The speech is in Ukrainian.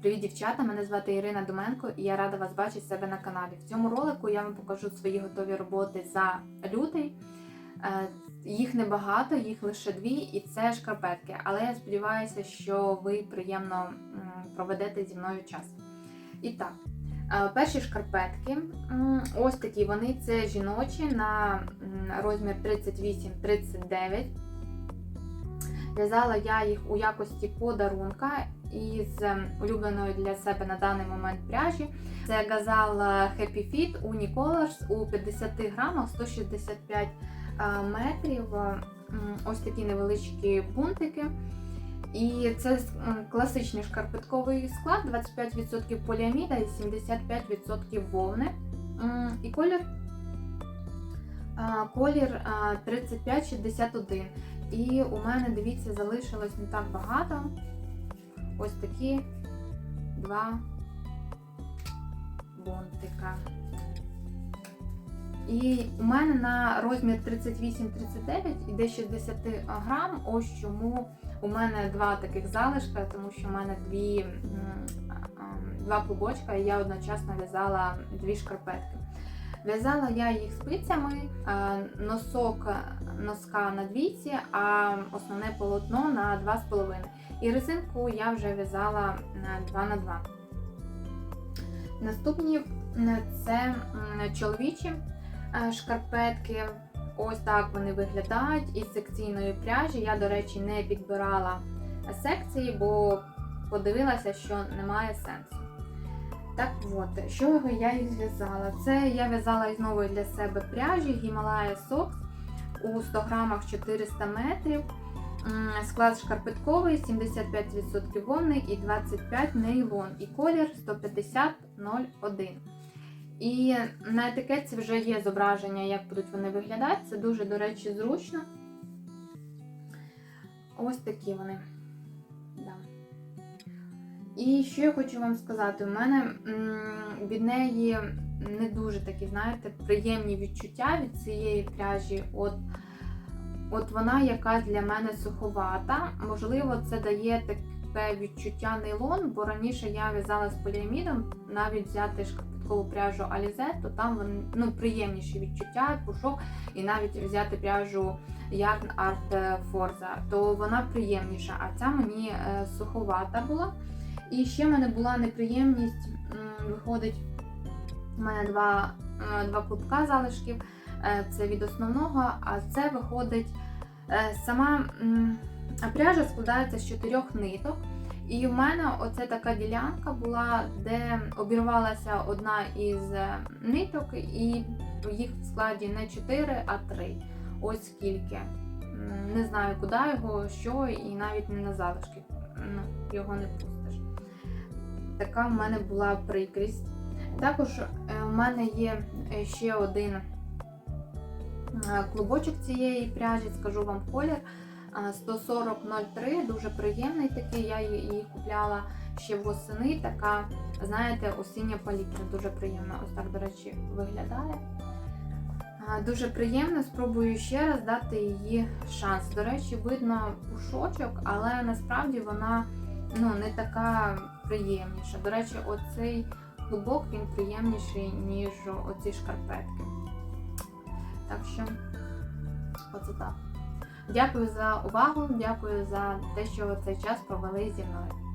Привіт, дівчата! Мене звати Ірина Доменко і я рада вас бачити себе на каналі. В цьому ролику я вам покажу свої готові роботи за лютий. Е, Їх небагато, їх лише дві, і це шкарпетки. Але я сподіваюся, що ви приємно проведете зі мною час. І так, е, перші шкарпетки. Ось такі вони це жіночі на розмір 38-39. В'язала я їх у якості подарунка із ем, улюбленої для себе на даний момент пряжі. Це газал е, Happy Fit Unicolors у 50 грамах 165 е, метрів. Е, Ось такі невеличкі бунтики. І це класичний шкарпетковий склад, 25% поліаміда і 75% вовни. І колір, колір а, 3561. І у мене, дивіться, залишилось не так багато. Ось такі два бонтика. І у мене на розмір 38-39 іде 60 грам. Ось чому у мене два таких залишка, тому що у мене дві, два клубочка, і я одночасно в'язала дві шкарпетки. В'язала я їх спицями, е, носок носка на двійці, а основне полотно на 2,5. І резинку я вже в'язала на 2 на 2. Наступні це чоловічі е, шкарпетки. Ось так вони виглядають із секційної пряжі. Я, до речі, не підбирала секції, бо подивилася, що немає сенсу. Так от, що я їх зв'язала? Це я в'язала із нової для себе пряжі Himalaya Socks у 100 грамах 400 метрів. Склад шкарпетковий, 75% вовни і 25 нейлон. І колір 150-01. І на етикетці вже є зображення, як будуть вони виглядати. Це дуже, до речі, зручно. Ось такі вони. Да. І що я хочу вам сказати, у мене від неї не дуже такі, знаєте, приємні відчуття від цієї пряжі. От, от вона якась для мене суховата. Можливо, це дає таке відчуття нейлон, бо раніше я в'язала з поліамідом, навіть взяти шкарпеткову пряжу Alize, то там вони, ну, приємніші відчуття, пушок, і навіть взяти пряжу Yarn Art Forza, то вона приємніша, а ця мені е, суховата була. І ще в мене була неприємність, виходить, у мене два, е, два клубка залишків, е, це від основного, а це виходить е, сама пряжа складається з чотирьох ниток. І в мене оце така ділянка була, де обірвалася одна із ниток, і їх в складі не 4, а 3. Ось скільки. Не знаю, куди його, що, і навіть не на залишки. Ну, його не пустиш. Така в мене була прикрість. Також е, в мене є е, ще один е, клубочок цієї пряжі, скажу вам колір. е, 140.03, дуже приємний такий. Я її купляла ще восени. Така, знаєте, осіння палітра, дуже приємна. Ось так, до речі, виглядає. Дуже приємно, спробую ще раз дати її шанс. До речі, видно пушочок, але насправді вона ну, не така приємніша. До речі, оцей клубок він приємніший, ніж оці шкарпетки. Так що, оце так. Дякую за увагу, дякую за те, що цей час провели зі мною.